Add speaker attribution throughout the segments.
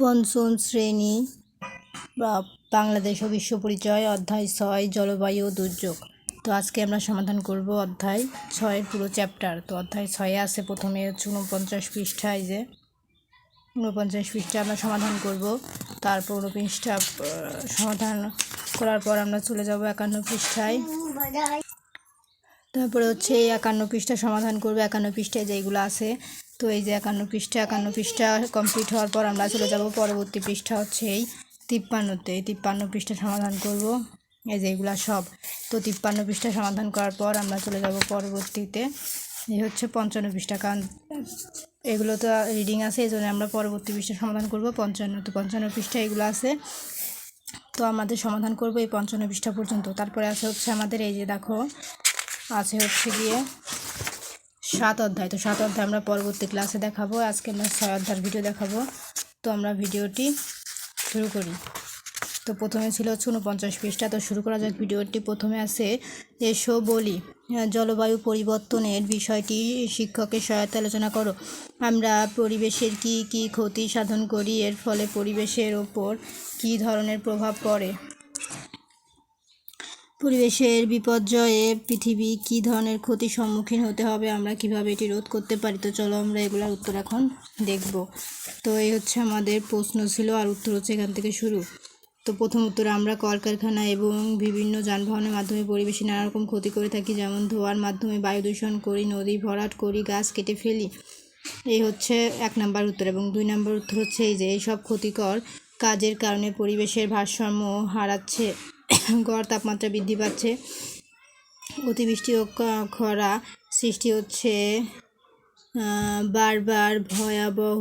Speaker 1: পঞ্চম শ্রেণি বা বাংলাদেশ ও বিশ্ব পরিচয়, অধ্যায় ছয়, জলবায়ু দুর্যোগ। তো আজকে আমরা সমাধান করব অধ্যায় ছয়ের পুরো চ্যাপ্টার। তো অধ্যায় ছয়ে আছে প্রথমে হচ্ছে পৃষ্ঠায় যে। উনপঞ্চাশ পৃষ্ঠা আমরা সমাধান করব। তারপর উনপৃষ্ঠা সমাধান করার পর আমরা চলে যাব একান্ন পৃষ্ঠায়। তারপরে হচ্ছে এই একান্ন পৃষ্ঠা সমাধান করবে, একান্ন পৃষ্ঠায় যেগুলো আছে। তো এই যে একান্ন পৃষ্ঠা একান্ন পৃষ্ঠা কমপ্লিট হওয়ার পর আমরা চলে যাব পরবর্তী পৃষ্ঠা হচ্ছে এই তিপ্পান্নতে। এই তিপ্পান্ন পৃষ্ঠা সমাধান করব। এই যে এগুলা সব। তো তিপ্পান্ন পৃষ্ঠা সমাধান করার পর আমরা চলে যাব পরবর্তীতে। এই হচ্ছে পঞ্চান্ন পৃষ্ঠা। কারণ এগুলো তো রিডিং আছে, এই জন্য আমরা পরবর্তী পৃষ্ঠা সমাধান করব পঞ্চান্ন। তো পঞ্চান্ন পৃষ্ঠা এগুলো আছে। তো আমাদের সমাধান করব এই পঞ্চান্ন পৃষ্ঠা পর্যন্ত। তারপরে আছে হচ্ছে আমাদের এই যে দেখো আছে হচ্ছে গিয়ে সাত অধ্যায়। তো সাত অধ্যায় আমরা পরবর্তী ক্লাসে দেখাবো। আজকে আমরা ছয় অধ্যায়ের ভিডিও দেখাবো। তো আমরা ভিডিওটি শুরু করি। তো প্রথমে ছিল হচ্ছে উনপঞ্চাশ পৃষ্ঠা। তো শুরু করা যাক। ভিডিওটি প্রথমে আছে এসো বলি জলবায়ু পরিবর্তনের বিষয়টি শিক্ষকের সহায়তা আলোচনা করো। আমরা পরিবেশের কি কি ক্ষতি সাধন করি? এর ফলে পরিবেশের ওপর কী ধরনের প্রভাব পড়ে? পরিবেশের বিপর্যয়ে পৃথিবী কী ধরনের ক্ষতির সম্মুখীন হতে হবে আমরা কীভাবে এটি রোধ করতে পারি? তো চলো আমরা এগুলোর উত্তর এখন দেখব। তো এই হচ্ছে আমাদের প্রশ্ন ছিল আর উত্তর হচ্ছে এখান থেকে শুরু। তো প্রথম উত্তর, আমরা কলকারখানা এবং বিভিন্ন যানবাহনের মাধ্যমে পরিবেশে নানা রকম ক্ষতি করে থাকি, যেমন ধোয়ার মাধ্যমে বায়ু দূষণ করি, নদী ভরাট করি, গাছ কেটে ফেলি। এই হচ্ছে এক নাম্বার উত্তর এবং দুই নাম্বার উত্তর হচ্ছে এই যে, এইসব ক্ষতিকর কাজের কারণে পরিবেশের ভারসাম্য হারাচ্ছে। গড় তাপমাত্রা বৃদ্ধি পাচ্ছে। অতিবৃষ্টি ও খরা সৃষ্টি হচ্ছে বারবার ভয়াবহ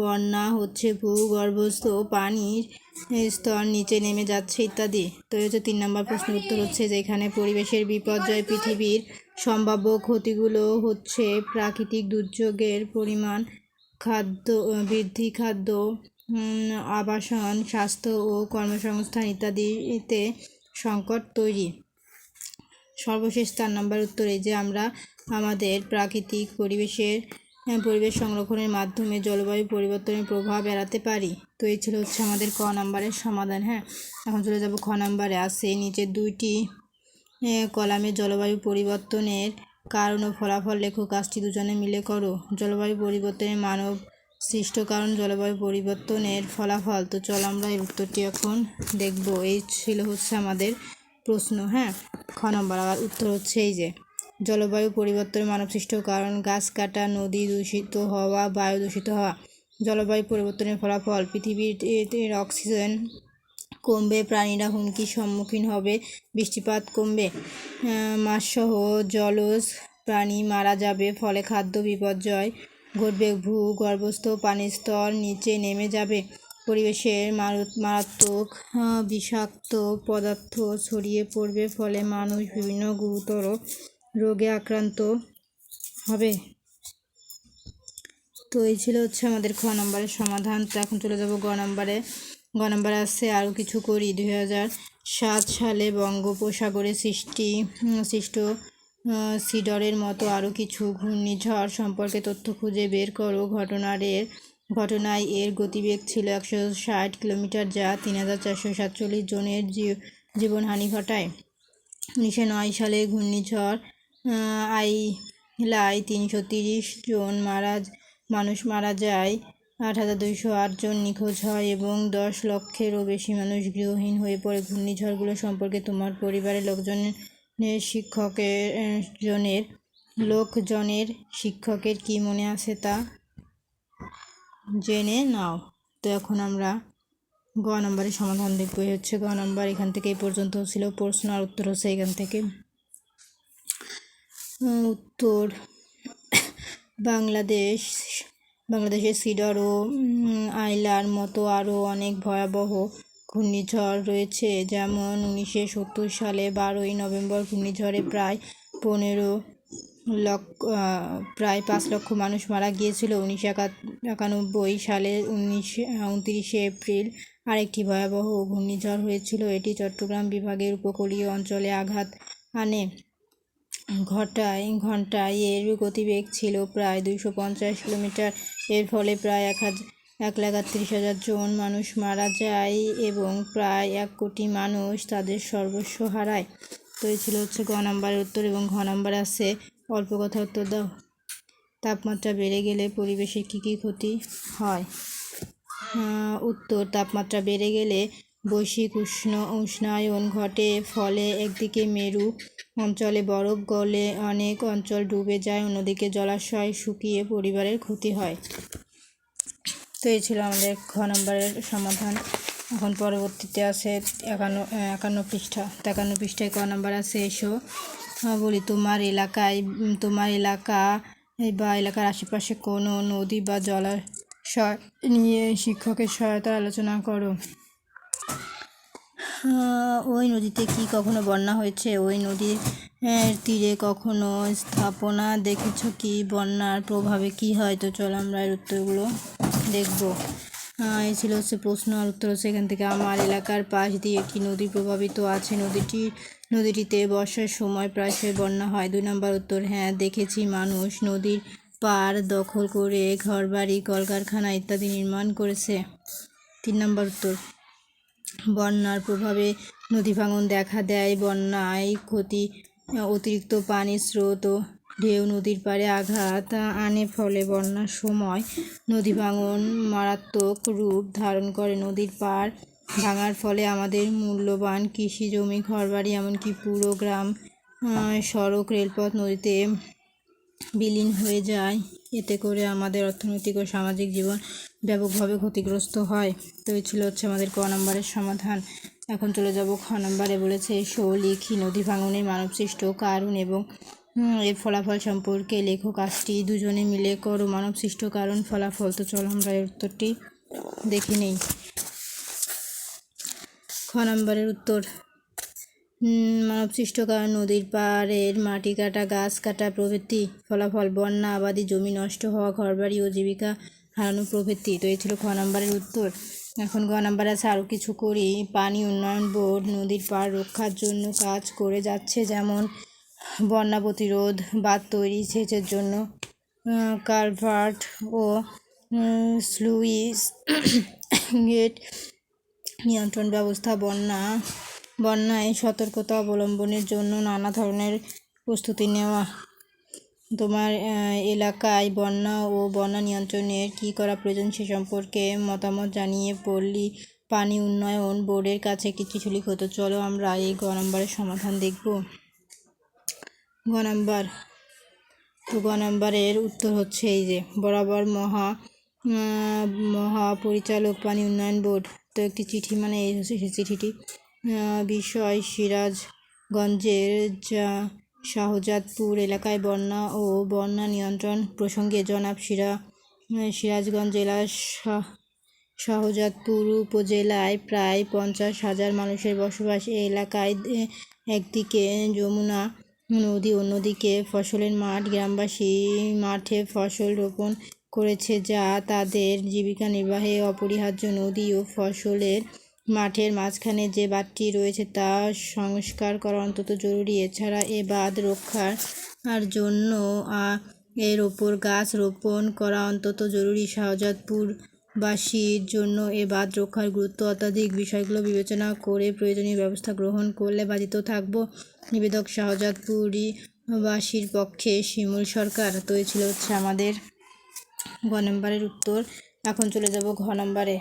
Speaker 1: বন্যা হচ্ছে, ভূগর্ভস্থ পানির স্তর নিচে নেমে যাচ্ছে ইত্যাদি। তো হচ্ছে তিন নম্বর প্রশ্নের উত্তর হচ্ছে যেখানে পরিবেশের বিপর্যয় পৃথিবীর সম্ভাব্য ক্ষতিগুলো হচ্ছে প্রাকৃতিক দুর্যোগের পরিমাণ, খাদ্য, বৃদ্ধি খাদ্য আবাসন, স্বাস্থ্য ও কর্মসংস্থান ইত্যাদিতে সংকট তৈরি। সর্বশেষ চার নম্বর উত্তরে যে আমরা আমাদের প্রাকৃতিক পরিবেশের পরিবেশ সংরক্ষণের মাধ্যমে জলবায়ু পরিবর্তনের প্রভাব এড়াতে পারি। তো এই ছিল হচ্ছে আমাদের ক নাম্বারের সমাধান হ্যাঁ? এখন চলে যাব খ নাম্বারে। আছে নিচে দুইটি কলামে জলবায়ু পরিবর্তনের কারণ ও ফলাফল লেখো কাজটি দুজনে মিলে করো। জলবায়ু পরিবর্তনের মানব সৃষ্ট কারণ জলবায়ু পরিবর্তনের ফলাফল। তো চল আমরা এই উত্তরটি এখন দেখব। এই ছিল হচ্ছে আমাদের প্রশ্ন হ্যাঁ? খ নম্বর আর উত্তর হচ্ছে এই যে, জলবায়ু পরিবর্তনের মানবসৃষ্ট কারণ, গাছ কাটা, নদী দূষিত হওয়া, বায়ু দূষিত হওয়া। জলবায়ু পরিবর্তনের ফলাফল, পৃথিবীর অক্সিজেন কমবে, প্রাণীরা হুমকির সম্মুখীন হবে, বৃষ্টিপাত কমবে মাছসহ জলজ প্রাণী মারা যাবে, ফলে খাদ্য বিপর্যয় ঘটবে। ভূগর্ভস্থ পানির স্তর নিচে নেমে যাবে। পরিবেশের মারাত্মক বিষাক্ত পদার্থ ছড়িয়ে পড়বে ফলে মানুষ বিভিন্ন গুরুতর রোগে আক্রান্ত হবে। তো এই ছিল হচ্ছে আমাদের খ নম্বরের সমাধান। তো এখন চলে যাব গ নম্বরে। গ নম্বরে আসছে আরও কিছু করি। দুই হাজার সাত সালে বঙ্গোপসাগরে সৃষ্টি সৃষ্ট সিডরের মতো আরও কিছু ঘূর্ণিঝড় সম্পর্কে তথ্য খুঁজে বের করো। ঘটনার এর ঘটনায় এর গতিবেগ ছিল একশো ষাট কিলোমিটার যা তিন হাজার চারশো সাতচল্লিশ জনের জীবনহানি ঘটায়। উনিশশো নয় সালে ঘূর্ণিঝড় আহ, আইলাই তিনশো তিরিশ জন মারা মানুষ মারা যায় আট হাজার দুইশো আট জন নিখোঁজ হয় এবং দশ লক্ষেরও বেশি মানুষ গৃহহীন হয়ে পড়ে। ঘূর্ণিঝড়গুলো সম্পর্কে তোমার পরিবারের লোকজনের শিক্ষকের জনের, লোকজনের শিক্ষকের কি মনে আছে তা জেনে নাও। তো এখন আমরা গ নম্বরের সমাধান দেখব। হচ্ছে গ নম্বর। এখান থেকে এই পর্যন্ত ছিল প্রশ্ন আর উত্তর হচ্ছে এখান থেকে। উত্তর বাংলাদেশ, বাংলাদেশের সিডর ও আইলার মতো আরও অনেক ভয়াবহ ঘূর্ণিঝড় রয়েছে। যেমন উনিশশো সত্তর সালে বারোই নভেম্বর ঘূর্ণিঝড়ে প্রায় পনেরো লক্ষ প্রায় পাঁচ লক্ষ মানুষ মারা গিয়েছিল। উনিশশো একা- একানব্বই সালে উনিশে, উনত্রিশে এপ্রিল আরেকটি ভয়াবহ ঘূর্ণিঝড় হয়েছিল। এটি চট্টগ্রাম বিভাগের উপকূলীয় অঞ্চলে আঘাত আনে। ঘটায়, ঘন্টায় এর গতিবেগ ছিল প্রায় দুইশো পঞ্চাশ কিলোমিটার। এর ফলে প্রায় এক হাজার এক লাখ আটত্রিশ হাজার জন মানুষ মারা যায় এবং প্রায় এক কোটি মানুষ তাদের সর্বস্ব হারায়। তো এই ছিল হচ্ছে গ নাম্বারের উত্তর এবং ঘ নাম্বার আছে অল্প কথা উত্তর দাও। তাপমাত্রা বেড়ে গেলে পরিবেশের কী কী ক্ষতি হয়? উত্তর, তাপমাত্রা বেড়ে গেলে বৈশ্বিক উষ্ণ উষ্ণায়ন ঘটে, ফলে একদিকে মেরু অঞ্চলে বরফ গলে অনেক অঞ্চল ডুবে যায়, অন্যদিকে জলাশয় শুকিয়ে পরিবারের ক্ষতি হয়। তো এই ছিল আমাদের খ নম্বরের সমাধান। এখন পরবর্তীতে আছে একান্ন একান্ন পৃষ্ঠা। একান্ন পৃষ্ঠায় ক নাম্বার আছে, এসো। বলি, তোমার এলাকায় তোমার এলাকা বা এলাকার আশেপাশে কোনো নদী বা জলাশয় নিয়ে শিক্ষকের সহায়তার আলোচনা করো? ওই নদীতে কি কখনো বন্যা হয়েছে? ওই নদীর তীরে কখনো স্থাপনা দেখেছ কি? বন্যার প্রভাবে কি হয়? তো চলো আমরা এর উত্তরগুলো দেখব। এই ছিল হচ্ছে প্রশ্ন আর উত্তর এখান থেকে। আমার এলাকার পাশ দিয়ে একটি নদী প্রভাবিত আছে। নদীটি, নদীটিতে বর্ষার সময় প্রায়শই বন্যা হয়। দুই নম্বর উত্তর হ্যাঁ দেখেছি মানুষ নদীর পার দখল করে ঘরবাড়ি, কলকারখানা ইত্যাদি নির্মাণ করেছে। তিন নম্বর উত্তর, বন্যার প্রভাবে নদী ভাঙন দেখা দেয়। বন্যায় ক্ষতি, অতিরিক্ত পানির স্রোত ও ঢেউ, নদীর পাড়ে আঘাত, আনে ফলে বন্যার সময় নদী ভাঙন মারাত্মক রূপ ধারণ করে। নদীর পাড় ভাঙার ফলে আমাদের মূল্যবান কৃষি জমি, ঘরবাড়ি, এমনকি পুরো গ্রাম সড়ক, রেলপথ নদীতে বিলীন হয়ে যায়। এতে করে আমাদের অর্থনৈতিক ও সামাজিক জীবন ব্যাপকভাবে ক্ষতিগ্রস্ত হয়। তো এই ছিল হচ্ছে আমাদের ক নম্বরের সমাধান। এখন চলে যাব খ নম্বরে বলেছে শো লিখি নদী ভাঙনের মানবসৃষ্ট কারণ এবং এর ফলাফল সম্পর্কে লেখক কাজটি দুজনে মিলে করো মানবসৃষ্ট কারণ, ফলাফল তো চলো আমরা এর উত্তরটি দেখে নিই। খ নম্বরের উত্তর। মানবসৃষ্ট কারণ, নদীর পাড়ের মাটি কাটা, গাছ কাটা প্রভৃতি, ফলাফল বন্যা, আবাদি জমি নষ্ট হওয়া, ঘরবাড়ি ও জীবিকা হারানো প্রভৃতি। তো এই ছিল খ নম্বরের উত্তর। এখন গ নাম্বার আছে আরও কিছু করি। পানি উন্নয়ন বোর্ড, নদীর পাড় রক্ষার জন্য কাজ করে যাচ্ছে যেমন বন্যা প্রতিরোধ, বাঁধ তৈরি সেচের জন্য কালভার্ট ও স্লুইস গেট নিয়ন্ত্রণ ব্যবস্থা, বন্যা, বন্যায় সতর্কতা অবলম্বনের জন্য নানা ধরনের প্রস্তুতি নেওয়া। তোমার এলাকায় বন্যা ও বন্যা নিয়ন্ত্রণের কী করা প্রয়োজন সে সম্পর্কে মতামত জানিয়ে পল্লী পানি উন্নয়ন বোর্ডের কাছে একটি চিঠি লিখো তো চলো। আমরা এই গ নম্বরের সমাধান দেখব। গ নাম্বার। তো গ নাম্বারের উত্তর হচ্ছে এই যে, বরাবর মহা মহাপরিচালক পানি উন্নয়ন বোর্ড। তো একটি চিঠি মানে এই হচ্ছে সেই চিঠিটি। বিষয় সিরাজগঞ্জের যা শাহজাদপুর এলাকায় বন্যা ও বন্যা নিয়ন্ত্রণ প্রসঙ্গে জনাব সিরা সিরাজগঞ্জ জেলার শাহজাদপুর উপজেলায় প্রায় পঞ্চাশ হাজার মানুষের বসবাস। এই এলাকায় একদিকে যমুনা নদী অন্যদিকে ফসলের মাঠ। গ্রামবাসী মাঠে ফসল রোপণ করেছে যা তাদের জীবিকা নির্বাহে অপরিহার্য নদী ও ফসলের মাঠের মাঝখানে যে বাঁধটি রয়েছে তা সংস্কার করা অন্তত জরুরি। এছাড়া এ বাঁধ রক্ষার জন্য এর ওপর গাছ রোপণ করা অন্তত জরুরি। শাহজাদপুর বাসীর জন্য এ বাদ রক্ষার গুরুত্ব, অত্যাধিক বিষয়গুলো বিবেচনা করে প্রয়োজনীয় ব্যবস্থা গ্রহণ করলে বাধিত থাকব। নিবেদক শাহজাদপুরি বাসীর পক্ষে শিমুল সরকার। তো এই ছিল হচ্ছে আমাদের গ নম্বরের উত্তর। এখন চলে যাব ঘ নম্বরে।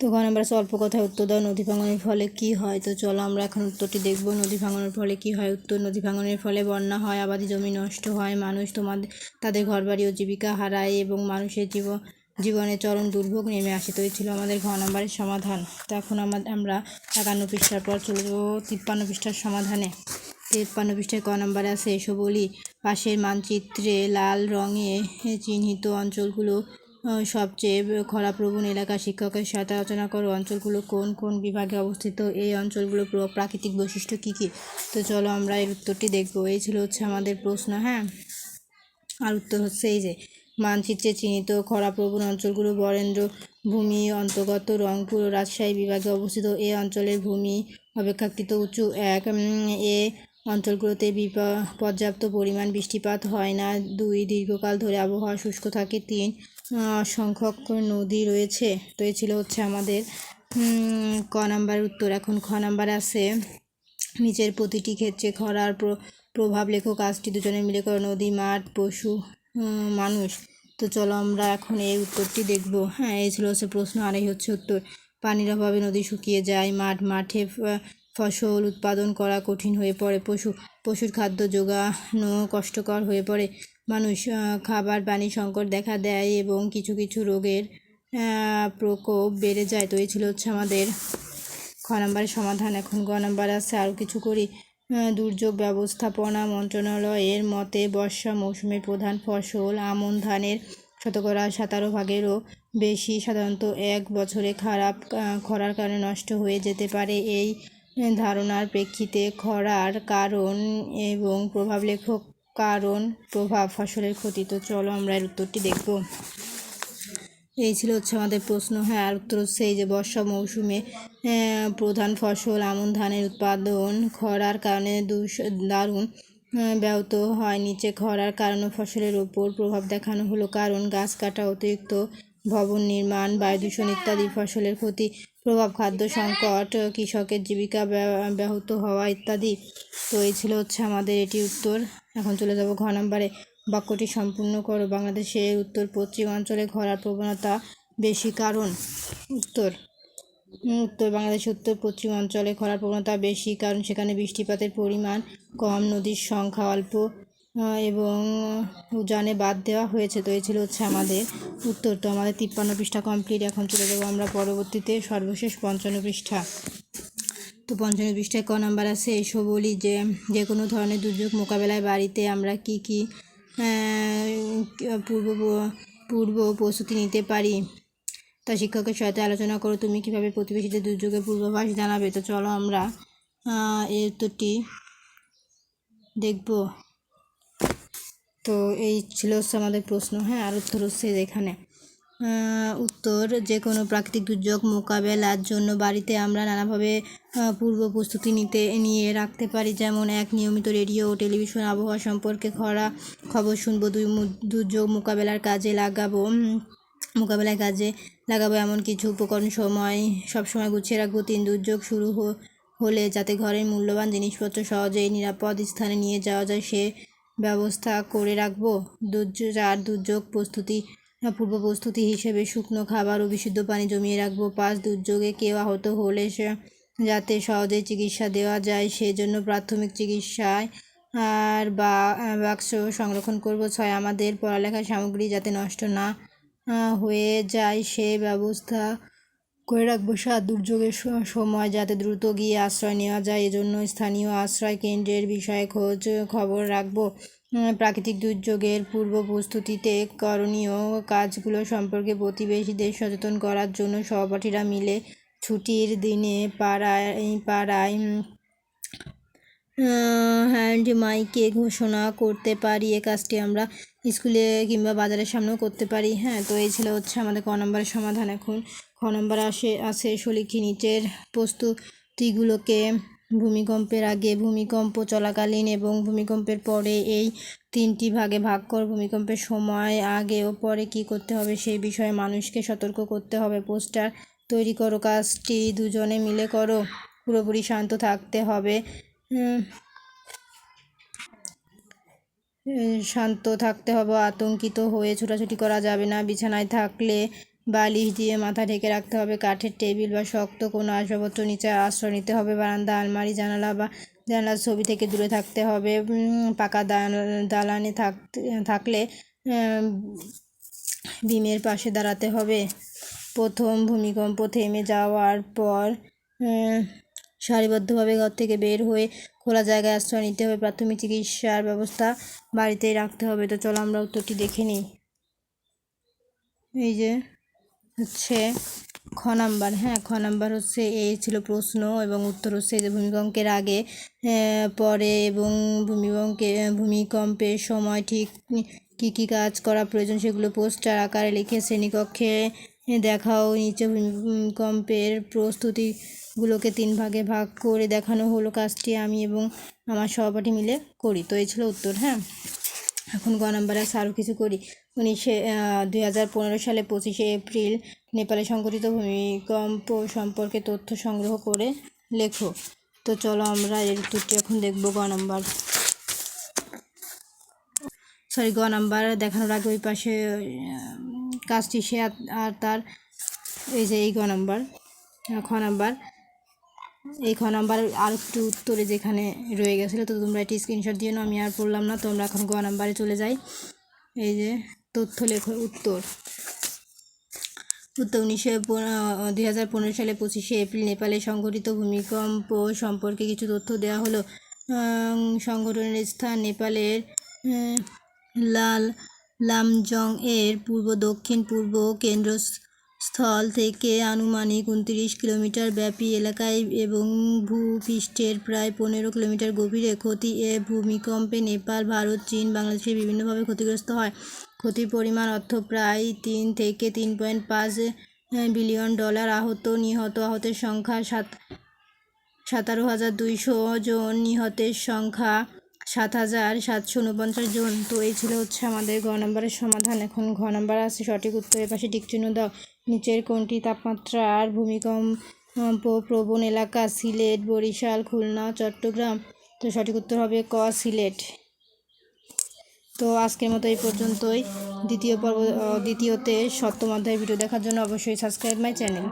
Speaker 1: তো ঘ নম্বরে আছে, অল্প কথায় উত্তর দাও, নদী ভাঙনের ফলে কি হয়? তো চলো আমরা এখন উত্তরটি দেখব। নদী ভাঙনের ফলে কি হয়? উত্তর, নদী ভাঙনের ফলে বন্যা হয়, আবাদি জমি নষ্ট হয়, মানুষ তোমাদের, তাদের ঘরবাড়ি ও জীবিকা হারায় এবং মানুষের জীবন জীবনে চরম দুর্ভোগ নেমে আসে তো এই ছিল আমাদের ঘ নম্বরের সমাধান। তো এখন আমরা একান্ন পৃষ্ঠার পর চলে যাব তিপ্পান্ন পৃষ্ঠার সমাধানে। তিপ্পান্ন পৃষ্ঠায় ক নম্বরে আছে, এসো বলি, পাশের মানচিত্রে লাল রঙে চিহ্নিত অঞ্চলগুলো সবচেয়ে খরাপ্রবণ এলাকা শিক্ষকের সাথে আলোচনা করো। অঞ্চলগুলো কোন কোন বিভাগে অবস্থিত? এই অঞ্চলগুলোর প্র- প্রাকৃতিক বৈশিষ্ট্য কী কী? তো চলো আমরা এর উত্তরটি দেখব। এই ছিল হচ্ছে আমাদের প্রশ্ন হ্যাঁ? আর উত্তর হচ্ছে এই যে মানচিত্রে চিহ্নিত খরাপ্রবণ অঞ্চলগুলো বরেন্দ্র ভূমি, অন্তর্গত রংপুর ও রাজশাহী বিভাগে অবস্থিত। এ অঞ্চলের ভূমি অপেক্ষাকৃত উঁচু। এক এ অঞ্চলগুলোতে পর্যাপ্ত পরিমাণ বৃষ্টিপাত হয় না। দুই, দীর্ঘকাল ধরে আবহাওয়া শুষ্ক থাকে। তিন সংখ্যক নদী রয়েছে তো এই ছিল হচ্ছে আমাদের ক নাম্বার উত্তর। এখন খ নাম্বার আছে। নিচের প্রতিটি ক্ষেত্রে খরার প্র- প্রভাব লেখক কাজটি দুজনে মিলে করে নদী, মাঠ, পশু মানুষ। তো চলো আমরা এখন এই উত্তরটি দেখব। হ্যাঁ এই ছিল হচ্ছে প্রশ্ন, আর এই হচ্ছে উত্তর। পানির অভাবে নদী শুকিয়ে যায়, মাঠ, মাঠে ফসল উৎপাদন করা কঠিন হয়ে পড়ে, পশু, পশুর খাদ্য জোগানো কষ্টকর হয়ে পড়ে। মানুষ খাবার, পানি সংকট দেখা দেয় এবং কিছু কিছু রোগের প্রকোপ বেড়ে যায়। তো এই ছিল হচ্ছে আমাদের খ নম্বরের সমাধান। এখন গ নম্বর আছে আরও কিছু করি। দুর্যোগ ব্যবস্থাপনা মন্ত্রণালয়ের মতে বর্ষা মৌসুমের প্রধান ফসল আমন ধানের শতকরা সতেরো ভাগেরও বেশি। সাধারণত এক বছরে খারাপ খরার কারণে নষ্ট হয়ে যেতে পারে এই ধারণার প্রেক্ষিতে খরার কারণ এবং প্রভাব লেখক কারণ প্রভাব ফসলের ক্ষতি। তো চলো আমরা এর উত্তরটি দেখব। এই ছিল হচ্ছে আমাদের প্রশ্ন। হ্যাঁ আর উত্তর হচ্ছে এই যে বর্ষা মৌসুমে আহ, প্রধান ফসল আমন ধানের উৎপাদন খরার কারণে দুষ দারুণ ব্যাহত হয়। নিচে খরার কারণে ফসলের ওপর প্রভাব দেখানো হলো কারণ গাছ কাটা অতিরিক্ত ভবন নির্মাণ বায়ু দূষণ ইত্যাদি ফসলের ক্ষতি প্রভাব খাদ্য সংকট কৃষকের জীবিকা ব্য- ব্যাহত হওয়া ইত্যাদি। তো এই ছিল হচ্ছে আমাদের এটি উত্তর। এখন চলে যাব ঘ নম্বরে। বাক্যটি সম্পূর্ণ করো। বাংলাদেশের উত্তর পশ্চিম অঞ্চলে খরার প্রবণতা বেশি। কারণ উত্তর উত্তর বাংলাদেশের উত্তর পশ্চিম অঞ্চলে খরার প্রবণতা বেশি, কারণ সেখানে বৃষ্টিপাতের পরিমাণ কম, নদীর সংখ্যা অল্প এবং উজানে বাদ দেওয়া হয়েছে। তো এই ছিল হচ্ছে আমাদের উত্তর। তো আমাদের তিপ্পান্ন পৃষ্ঠা কমপ্লিট এখন চলে যাব আমরা পরবর্তীতে সর্বশেষ পঞ্চান্ন পৃষ্ঠা। তো পঞ্চান্ন পৃষ্ঠায় ক নাম্বার আছে, এসো বলি যে যে কোনো ধরনের দুর্যোগ মোকাবেলায় বাড়িতে আমরা কি কি পূর্ব পূর্ব প্রস্তুতি নিতে পারি? তা শিক্ষকের সাথে আলোচনা করো, তুমি কীভাবে প্রতিবেশীদের দুর্যোগের পূর্বাভাস জানাবে? তো চলো আমরা এই উত্তরটি দেখব। তো এই ছিল হচ্ছে আমাদের প্রশ্ন হ্যাঁ আর উত্তর হচ্ছে এখানে। উত্তর যে কোনো প্রাকৃতিক দুর্যোগ মোকাবেলার জন্য বাড়িতে আমরা নানাভাবে পূর্ব প্রস্তুতি নিতে, নিয়ে রাখতে পারি। যেমন এক নিয়মিত রেডিও ও টেলিভিশন আবহাওয়া সম্পর্কে খরা খবর শুনব, দুই দুর্যোগ মোকাবেলার কাজে লাগাবো মোকাবেলায় কাজে লাগাবো এমন কিছু উপকরণ সময়, সব সময় গুছিয়ে রাখব। তিন, দুর্যোগ শুরু হলে যাতে ঘরের মূল্যবান জিনিসপত্র সহজেই নিরাপদ স্থানে নিয়ে যাওয়া যায়, সে ব্যবস্থা করে রাখব। দুর্যোগ চার দুর্যোগ প্রস্তুতি পূর্ব প্রস্তুতি হিসেবে শুকনো খাবার ও বিশুদ্ধ পানি জমিয়ে রাখব। পাঁচ দুর্যোগে কেউ আহত হলে যাতে সহজেই চিকিৎসা দেওয়া যায়, সেজন্য প্রাথমিক চিকিৎসায় আর বা, বাক্স সংরক্ষণ করব। ছয়, আমাদের পড়ালেখার সামগ্রী যাতে নষ্ট না হয়ে যায়, সে ব্যবস্থা করে রাখব। সাত, দুর্যোগের সময় যাতে দ্রুত গিয়ে আশ্রয় নেওয়া যায়, এজন্য স্থানীয় আশ্রয় কেন্দ্রের বিষয়ে খোঁজ, খবর রাখব। প্রাকৃতিক দুর্যোগের পূর্ব প্রস্তুতিতে করণীয় কাজগুলো সম্পর্কে প্রতিবেশীদের সচেতন করার জন্য সহপাঠীরা মিলে ছুটির দিনে পাড়ায় পাড়ায় হ্যান্ড মাইকে ঘোষণা করতে পারি। এই কাজটি আমরা স্কুলে কিংবা বাজারের সামনেও করতে পারি। হ্যাঁ তো এই ছিল হচ্ছে আমাদের ক নম্বরের সমাধান। এখন খ নম্বর আসে আছে সলিখি নিচের প্রস্তুতিগুলোকে ভূমিকম্পের আগে ভূমিকম্প চলাকালীন এবং ভূমিকম্পের পরে এই তিনটি ভাগে ভাগ কর। ভূমিকম্পের সময়, আগে ও পরে কি করতে হবে সেই বিষয়ে মানুষকে সতর্ক করতে হবে। পোস্টার তৈরি করো, কাজটি দুজনে মিলে করো, পুরোপুরি শান্ত থাকতে হবে। শান্ত থাকতে হবে, আতঙ্কিত হয়ে ছোটাছুটি করা যাবে না। বিছানায় থাকলে বালিশ দিয়ে মাথা ঢেকে রাখতে হবে, কাঠের টেবিল বা শক্ত কোনো আসবাবপত্র নিচে আশ্রয় নিতে হবে, বারান্দা, আলমারি, জানালা বা জানালার ছবি থেকে দূরে থাকতে হবে পাকা দাল- দালানে থাকলে বিমের পাশে দাঁড়াতে হবে। প্রথম ভূমিকম্প থেমে যাওয়ার পর সারিবদ্ধভাবে ঘর থেকে বের হয়ে খোলা জায়গায় আশ্রয় নিতে হবে, প্রাথমিক চিকিৎসার ব্যবস্থা বাড়িতেই রাখতে হবে। তো চলো আমরা উত্তরটি দেখে নিই। এই যে হচ্ছে খ নাম্বার হ্যাঁ খ নাম্বার হচ্ছে এই ছিল প্রশ্ন এবং উত্তর হচ্ছে যে ভূমিকম্পের আগে পরে এবং ভূমিকম্পে ভূমিকম্পের সময় ঠিক কী কী কাজ করা প্রয়োজন সেগুলো পোস্টার আকারে লিখে শ্রেণীকক্ষে দেখাও, নিচে ভূমিকম্পের প্রস্তুতিগুলোকে তিন ভাগে ভাগ করে দেখানো হলো কাজটি আমি এবং আমার সহপাঠী মিলে করি। তো এই ছিল উত্তর হ্যাঁ। এখন গ নাম্বারে আরও কিছু করি। উনিশে দুই হাজার পনেরো সালে পঁচিশে এপ্রিল নেপালে সংঘটিত ভূমিকম্প সম্পর্কে তথ্য সংগ্রহ করে লেখো। তো চলো আমরা এর উত্তরটি এখন দেখব গ নাম্বার। সরি, গ নাম্বার দেখানোর আগে ওই পাশে কাজটি সে আর- তার এই যে এই গ নাম্বার খ নাম্বার। এই খ নাম্বার আর একটু উত্তরে যেখানে রয়ে গেছিল, তো তোমরা এটি স্ক্রিনশট দিয়ে আমি আর পড়লাম না তোমরা এখন গ নাম্বারে চলে যাই। এই যে তথ্য লেখো উত্তর। উত্তর, উনিশশো দুই হাজার পনেরো সালে পঁচিশে এপ্রিল নেপালে সংঘটিত ভূমিকম্প সম্পর্কে কিছু তথ্য দেওয়া হলো। সংগঠনের স্থান নেপালের লাল লামজং এর পূর্ব দক্ষিণ পূর্ব কেন্দ্রস্থল থেকে আনুমানিক উনত্রিশ কিলোমিটার ব্যাপী এলাকায় এবং ভূপৃষ্ঠের প্রায় পনেরো কিলোমিটার গভীরে ক্ষতি এ ভূমিকম্পে নেপাল, ভারত, চীন বাংলাদেশে বিভিন্নভাবে ক্ষতিগ্রস্ত হয়। ক্ষতির পরিমাণ অর্থ প্রায় তিন থেকে তিন পয়েন্ট পাঁচ বিলিয়ন ডলার আহত, নিহত আহতের সংখ্যা সাত, সতেরো হাজার দুইশো জন, নিহতের সংখ্যা সাত হাজার সাতশো উনপঞ্চাশ জন। তো এই ছিল হচ্ছে আমাদের ঘ নম্বরের সমাধান। এখন ঘ নম্বর আছে, সঠিক উত্তরের পাশে টিক চিহ্ন দাও। নিচের কোনটি তাপমাত্রা আর ভূমিকম্প প্রবণ এলাকা? সিলেট, বরিশাল, খুলনা, চট্টগ্রাম। তো সঠিক উত্তর হবে ক, সিলেট। তো আজকের মতো এই পর্যন্তই। দ্বিতীয় পর্ব দ্বিতীয়তে সপ্তম অধ্যায়ের ভিডিও দেখার জন্য অবশ্যই সাবস্ক্রাইব মাই চ্যানেল